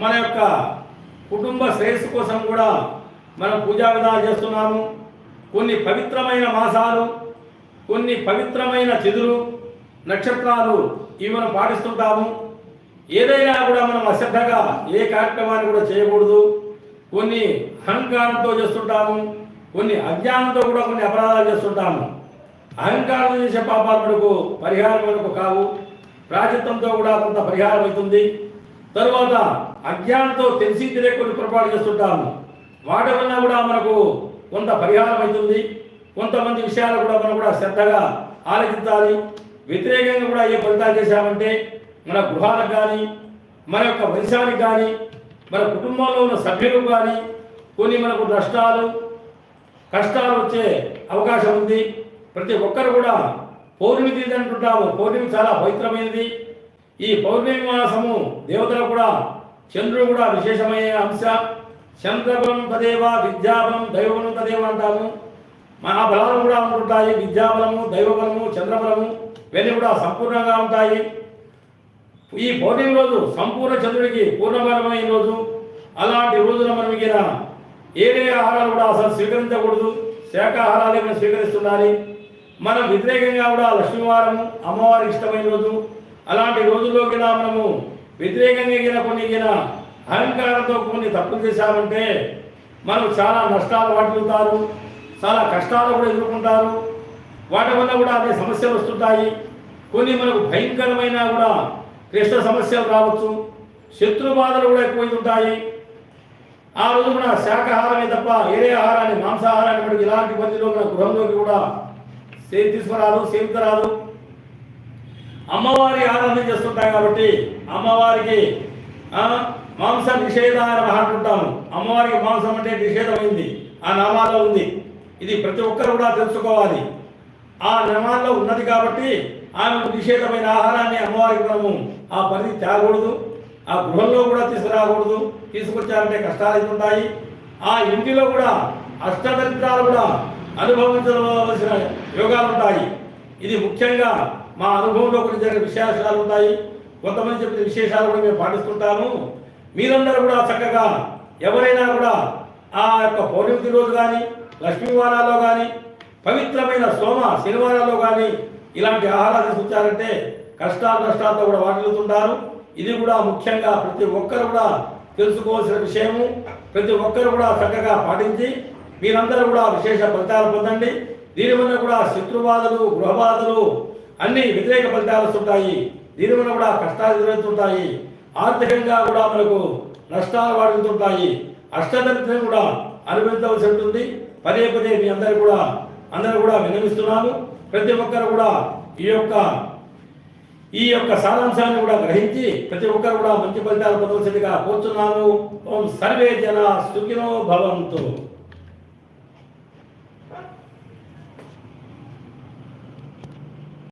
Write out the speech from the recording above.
మన యొక్క కుటుంబ శ్రేయస్సు కోసం కూడా మనం పూజా విధాలు చేస్తున్నాము. కొన్ని పవిత్రమైన మాసాలు కొన్ని పవిత్రమైన తిథులు నక్షత్రాలు ఇవి మనం పాటిస్తుంటాము. ఏదైనా కూడా మనం అశ్రద్ధగా ఏ కార్యక్రమాన్ని కూడా చేయకూడదు. కొన్ని అహంకారంతో చేస్తుంటాము కొన్ని అజ్ఞానంతో కూడా కొన్ని అపరాధాలు చేస్తుంటాము. అహంకారం చేసే పాపాలు మనకు పరిహారం మనకు కావు. ప్రాచిత్వంతో కూడా కొంత పరిహారం అవుతుంది. తరువాత అజ్ఞానంతో తెలిసి తెలియ కొన్ని పొరపాటు చేస్తుంటాము. వాటి వల్ల కూడా మనకు కొంత పరిహారం అవుతుంది. కొంతమంది విషయాలు కూడా మనం కూడా శ్రద్ధగా ఆలోచించాలి. వ్యతిరేకంగా కూడా ఏ ఫలితాలు చేశామంటే మన గృహాలకు కానీ మన యొక్క వంశానికి కానీ మన కుటుంబంలో ఉన్న సభ్యులకు కానీ కొన్ని మనకు నష్టాలు కష్టాలు వచ్చే అవకాశం ఉంది. ప్రతి ఒక్కరు కూడా పౌర్ణమి తీది అంటుంటాము. పౌర్ణమి చాలా పవిత్రమైనది. ఈ పౌర్ణమి మాసము దేవతలు కూడా చంద్రుడు కూడా విశేషమైన అంశ. చంద్రబలం తదేవ విద్యాబలం దైవబలం తదేవ అంటాము. మహాబలాలు కూడా ఉంటుంటాయి. విద్యాబలము దైవబలము చంద్రబలము ఇవన్నీ కూడా సంపూర్ణంగా ఉంటాయి. ఈ పౌర్ణమి రోజు సంపూర్ణ చంద్రుడికి పూర్ణబలమైన రోజు. అలాంటి రోజున మనం ఇగిన ఏదే ఆహారాలు కూడా అసలు స్వీకరించకూడదు. శాఖాహారాలు మనం స్వీకరిస్తుండాలి. మనం వ్యతిరేకంగా కూడా లక్ష్మీవారము అమ్మవారికి ఇష్టమైన రోజు. అలాంటి రోజుల్లో కూడా మనము వ్యతిరేకంగా కూడా కొన్ని గిన అహంకారంతో కొన్ని తప్పులు చేశామంటే మనం చాలా నష్టాలు వాటిల్లుతారు చాలా కష్టాలు కూడా ఎదుర్కొంటారు. వాటి వల్ల కూడా అదే సమస్యలు వస్తుంటాయి. కొన్ని మనకు భయంకరమైన కూడా క్లిష్ట సమస్యలు రావచ్చు. శత్రు బాధలు కూడా ఎక్కువై ఉంటాయి. ఆ రోజు మన శాకాహారమే తప్ప వేరే ఆహారాన్ని మాంసాహారాన్ని మనకి ఇలాంటి పరిధిలో మన గృహంలోకి కూడా సే తీసుకురాదు సేవితరాదు అమ్మవారి ఆరాధన చేస్తుంటాం కాబట్టి అమ్మవారికి మాంస నిషేధాయ అంటుంటాము. అమ్మవారికి మాంసం అంటే నిషేధమైంది ఆ నామాల్లో ఉంది. ఇది ప్రతి ఒక్కరు కూడా తెలుసుకోవాలి. ఆ నామాల్లో ఉన్నది కాబట్టి ఆమెకు నిషేధమైన ఆహారాన్ని అమ్మవారికి మనము ఆ పరిధి తేకూడదు. ఆ గృహంలో కూడా తీసుకురాకూడదు. తీసుకొచ్చారంటే కష్టాలు ఉంటాయి. ఆ ఇంటిలో కూడా అష్టదరిద్రాలు కూడా అనుభవించవలసిన యోగాలు ఉంటాయి. ఇది ముఖ్యంగా మా అనుభవంలో కొన్ని జరిగిన విశేషాలు ఉంటాయి. కొంతమంది చెప్పిన విశేషాలు కూడా మేము పాటిస్తుంటాము. మీరందరూ కూడా చక్కగా ఎవరైనా కూడా ఆ యొక్క పౌర్ణమి రోజు కానీ లక్ష్మీవారాల్లో కానీ పవిత్రమైన సోమ శనివారాల్లో కానీ ఇలాంటి ఆహారాలు తీసుకొచ్చారంటే కష్టాలు నష్టాలతో కూడా వాటిల్లుతుంటారు. ఇది కూడా ముఖ్యంగా ప్రతి ఒక్కరు కూడా తెలుసుకోవాల్సిన విషయము. ప్రతి ఒక్కరు కూడా చక్కగా పాటించి మీరందరూ కూడా విశేష ఫలితాలు పొందండి. దీని వల్ల కూడా శత్రుబాధలు గృహబాధలు అన్ని వ్యతిరేక ఫలితాలు వస్తుంటాయి. దీని వల్ల కూడా కష్టాలు ఎదురవుతుంటాయి. ఆర్థికంగా కూడా మనకు నష్టాలు వాడుతుంటాయి. అష్టదరిద్రం కూడా అనుభవించవలసి ఉంటుంది. పదే పదే మీ అందరు కూడా అందరూ కూడా విన్నవిస్తున్నాను ప్రతి ఒక్కరు కూడా ఈ యొక్క ఈ యొక్క సారాంశాన్ని కూడా గ్రహించి ప్రతి ఒక్కరు కూడా మంచి ఫలితాలు పొందవలసిందిగా కోరుతున్నాను ఓం సర్వే జన సుఖినో భవంతు.